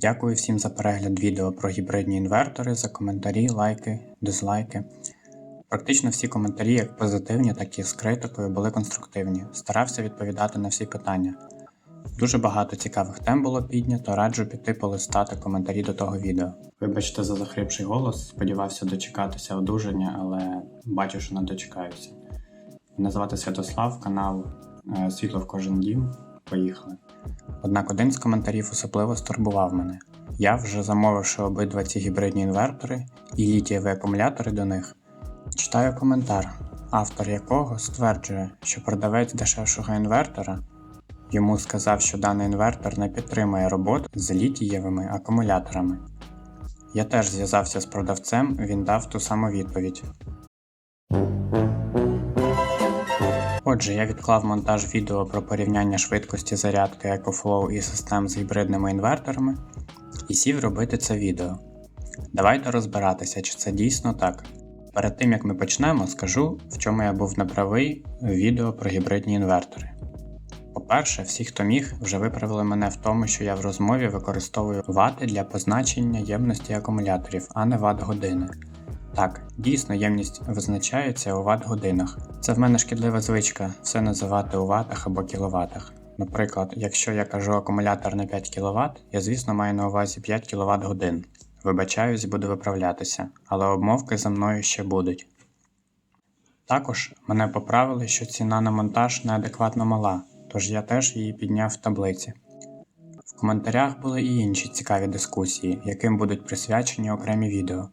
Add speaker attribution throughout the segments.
Speaker 1: Дякую всім за перегляд відео про гібридні інвертори, за коментарі, лайки, дизлайки. Практично всі коментарі, як позитивні, так і з критикою, були конструктивні. Старався відповідати на всі питання. Дуже багато цікавих тем було піднято, раджу піти полистати коментарі до того відео. Вибачте за захрипший голос, сподівався дочекатися одужання, але бачу, що не дочекаюся. Мене звати Святослав, канал е, Світло в кожен дім. Поїхали. Однак один з коментарів особливо стурбував мене. Я, вже замовивши обидва ці гібридні інвертори і літієві акумулятори до них, читаю коментар, автор якого стверджує, що продавець дешевшого інвертора йому сказав, що даний інвертор не підтримує роботу з літієвими акумуляторами. Я теж зв'язався з продавцем, він дав ту саму відповідь. Отже, я відклав монтаж відео про порівняння швидкості зарядки EcoFlow і систем з гібридними інверторами і сів робити це відео. Давайте розбиратися, чи це дійсно так. Перед тим як ми почнемо, скажу, в чому я був неправий в відео про гібридні інвертори. По-перше, всі, хто міг, вже виправили мене в тому, що я в розмові використовую вати для позначення ємності акумуляторів, а не ват години. Так, дійсно ємність визначається у ват годинах. Це в мене шкідлива звичка все називати у ватах або кіловатах. Наприклад, якщо я кажу акумулятор на 5 кВт, я звісно маю на увазі 5 кВт годин. Вибачаюсь, буду виправлятися, але обмовки за мною ще будуть. Також мене поправили, що ціна на монтаж неадекватно мала, тож я теж її підняв в таблиці. В коментарях були і інші цікаві дискусії, яким будуть присвячені окремі відео.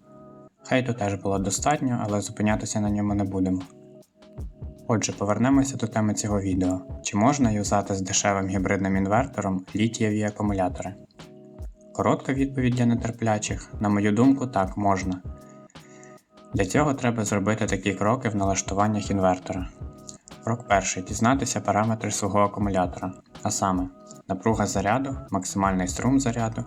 Speaker 1: Хейту теж було достатньо, але зупинятися на ньому не будемо. Отже, повернемося до теми цього відео. Чи можна юзати з дешевим гібридним інвертором літієві акумулятори? Коротка відповідь для нетерплячих, на мою думку, так можна. Для цього треба зробити такі кроки в налаштуваннях інвертора. Крок перший дізнатися параметри свого акумулятора, а саме напруга заряду, максимальний струм заряду,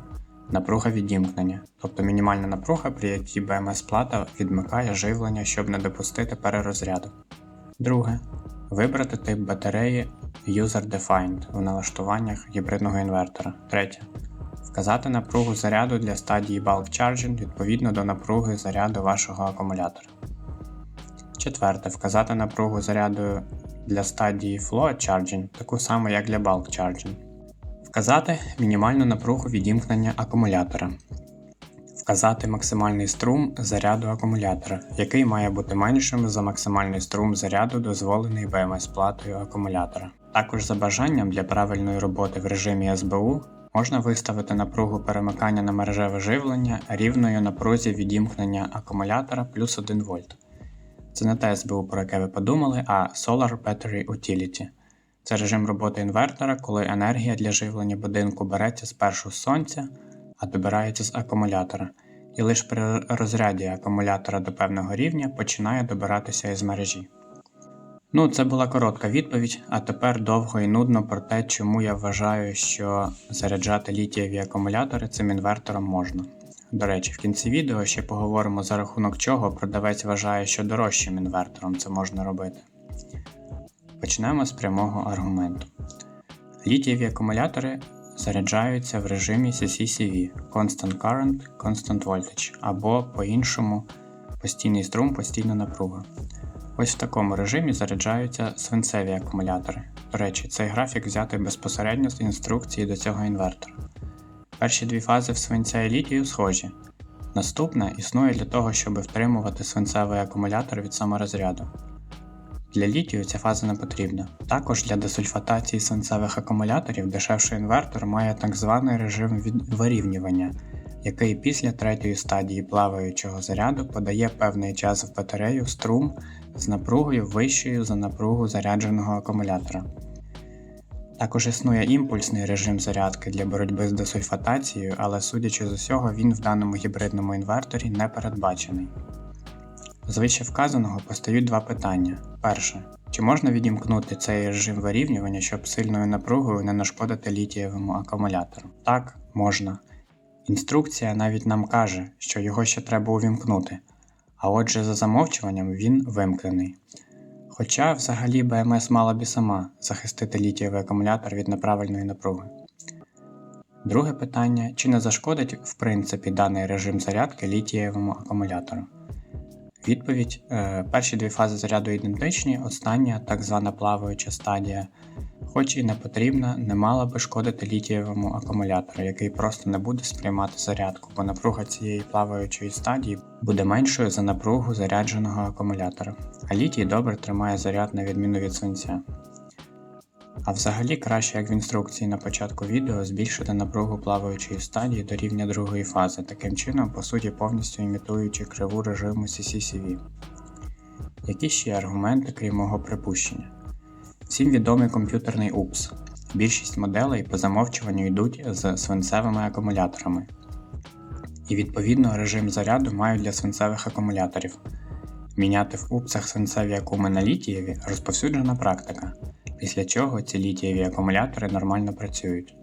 Speaker 1: напруга відімкнення, тобто мінімальна напруга, при якій БМС плата відмикає живлення, щоб не допустити перерозряду. Друге. Вибрати тип батареї User Defined у налаштуваннях гібридного інвертора. Третє. Вказати напругу заряду для стадії Bulk Charging відповідно до напруги заряду вашого акумулятора. Четверте. Вказати напругу заряду для стадії Flow Charging таку саму, як для Bulk Charging. Вказати мінімальну напругу відімкнення акумулятора. Вказати максимальний струм заряду акумулятора, який має бути меншим за максимальний струм заряду, дозволений БМС платою акумулятора. Також за бажанням для правильної роботи в режимі СБУ можна виставити напругу перемикання на мережеве живлення рівною напрузі відімкнення акумулятора плюс 1 вольт. Це не те СБУ, про яке ви подумали, а Solar Battery Utility. Це режим роботи інвертора, коли енергія для живлення будинку береться спершу з сонця, а добирається з акумулятора, і лише при розряді акумулятора до певного рівня починає добиратися із мережі. Ну, це була коротка відповідь, а тепер довго і нудно про те, чому я вважаю, що заряджати літієві акумулятори цим інвертором можна. До речі, в кінці відео ще поговоримо за рахунок чого продавець вважає, що дорожчим інвертором це можна робити. Почнемо з прямого аргументу. Літієві акумулятори заряджаються в режимі CCCV Constant Current, Constant Voltage або по-іншому постійний струм, постійна напруга. Ось в такому режимі заряджаються свинцеві акумулятори. До речі, цей графік взятий безпосередньо з інструкції до цього інвертора. Перші дві фази в свинця і літію схожі. Наступна існує для того, щоб втримувати свинцевий акумулятор від саморозряду. Для літію ця фаза не потрібна. Також для десульфатації свинцевих акумуляторів дешевший інвертор має так званий режим вирівнювання, який після третьої стадії плаваючого заряду подає певний час в батарею струм з напругою вищою за напругу зарядженого акумулятора. Також існує імпульсний режим зарядки для боротьби з десульфатацією, але судячи з усього, він в даному гібридному інверторі не передбачений. З вище вказаного постають два питання. Перше. Чи можна відімкнути цей режим вирівнювання, щоб сильною напругою не нашкодити літієвому акумулятору? Так, можна. Інструкція навіть нам каже, що його ще треба увімкнути, а отже, за замовчуванням він вимкнений. Хоча взагалі БМС мала б і сама захистити літієвий акумулятор від неправильної напруги. Друге питання: чи не зашкодить в принципі даний режим зарядки літієвому акумулятору? Відповідь: е, перші дві фази заряду ідентичні, остання, так звана плаваюча стадія, хоч і не потрібна, не мала би шкодити літієвому акумулятору, який просто не буде сприймати зарядку, бо напруга цієї плаваючої стадії буде меншою за напругу зарядженого акумулятора. А літій добре тримає заряд на відміну від свинця. А взагалі краще, як в інструкції на початку відео, збільшити напругу плаваючої стадії до рівня другої фази, таким чином, по суті, повністю імітуючи криву режиму CCCV. Які ще аргументи, крім мого припущення? Всім відомий комп'ютерний УПС. Більшість моделей по замовчуванню йдуть з свинцевими акумуляторами. І відповідно режим заряду мають для свинцевих акумуляторів. Міняти в УПСах свинцеві акуми на літієві розповсюджена практика після чого ці літієві акумулятори нормально працюють.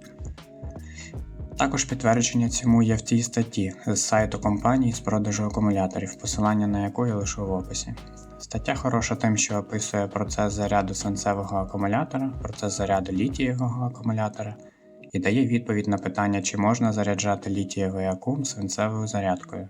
Speaker 1: Також підтвердження цьому є в цій статті з сайту компанії з продажу акумуляторів, посилання на яку я лишу в описі. Стаття хороша тим, що описує процес заряду свинцевого акумулятора, процес заряду літієвого акумулятора і дає відповідь на питання, чи можна заряджати літієвий акум свинцевою зарядкою.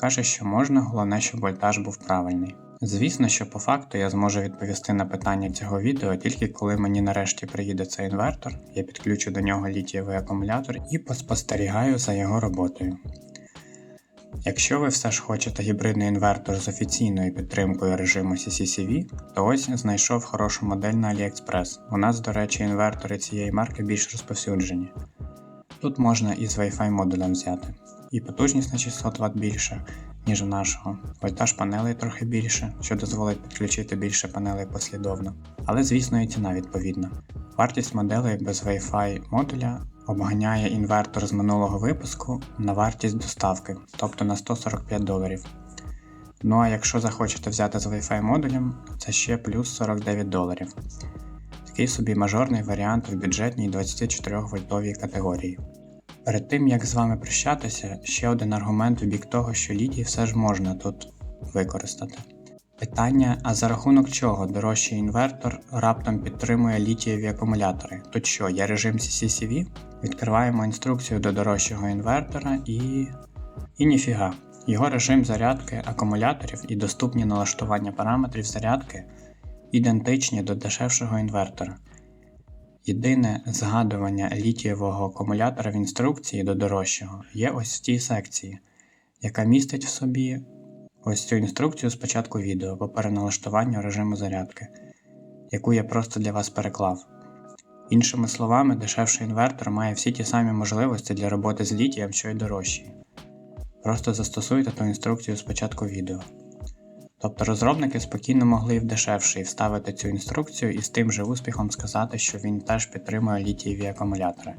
Speaker 1: Каже, що можна, головне, щоб вольтаж був правильний. Звісно, що по факту я зможу відповісти на питання цього відео тільки коли мені нарешті приїде цей інвертор, я підключу до нього літієвий акумулятор і поспостерігаю за його роботою. Якщо ви все ж хочете гібридний інвертор з офіційною підтримкою режиму CCCV, то ось знайшов хорошу модель на AliExpress. У нас, до речі, інвертори цієї марки більш розповсюджені. Тут можна і з Wi-Fi модулем взяти. І потужність на 600 Вт більше, ніж у нашого. Вольтаж панелей трохи більше, що дозволить підключити більше панелей послідовно. Але, звісно, і ціна відповідна. Вартість моделей без Wi-Fi модуля обганяє інвертор з минулого випуску на вартість доставки, тобто на 145 доларів. Ну а якщо захочете взяти з Wi-Fi модулем, це ще плюс 49 доларів. Такий собі мажорний варіант в бюджетній 24 вольтовій категорії. Перед тим як з вами прощатися, ще один аргумент в бік того, що літій все ж можна тут використати. Питання: а за рахунок чого дорожчий інвертор раптом підтримує літієві акумулятори? Тут що, є режим CCCV? Відкриваємо інструкцію до дорожчого інвертора і. І ніфіга. Його режим зарядки акумуляторів і доступні налаштування параметрів зарядки ідентичні до дешевшого інвертора. Єдине згадування літієвого акумулятора в інструкції до дорожчого є ось в цій секції, яка містить в собі ось цю інструкцію з початку відео по переналаштуванню режиму зарядки, яку я просто для вас переклав. Іншими словами, дешевший інвертор має всі ті самі можливості для роботи з літієм, що й дорожчий. Просто застосуйте ту інструкцію з початку відео. Тобто розробники спокійно могли і в дешевший вставити цю інструкцію і з тим же успіхом сказати, що він теж підтримує літієві акумулятори.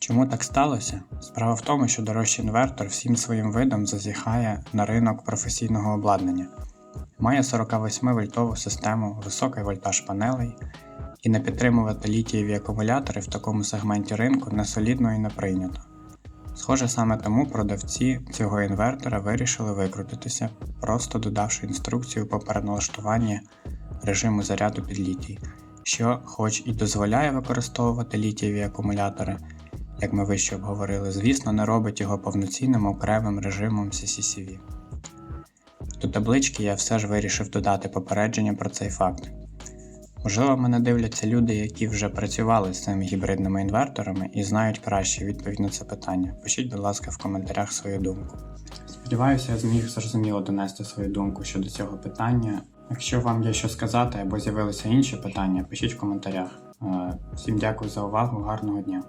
Speaker 1: Чому так сталося? Справа в тому, що дорожчий інвертор всім своїм видом зазіхає на ринок професійного обладнання, має 48 вольтову систему, високий вольтаж панелей, і не підтримувати літієві акумулятори в такому сегменті ринку не солідно і не прийнято. Схоже, саме тому продавці цього інвертора вирішили викрутитися, просто додавши інструкцію по переналаштуванні режиму заряду під літій, що, хоч і дозволяє використовувати літієві акумулятори, як ми вище обговорили, звісно, не робить його повноцінним окремим режимом CCCV. До таблички я все ж вирішив додати попередження про цей факт. Можливо, мене дивляться люди, які вже працювали з цими гібридними інверторами і знають краще відповідь на це питання. Пишіть, будь ласка, в коментарях свою думку. Сподіваюся, я зміг зрозуміло донести свою думку щодо цього питання. Якщо вам є що сказати або з'явилися інші питання, пишіть в коментарях. Е, Всім дякую за увагу, гарного дня!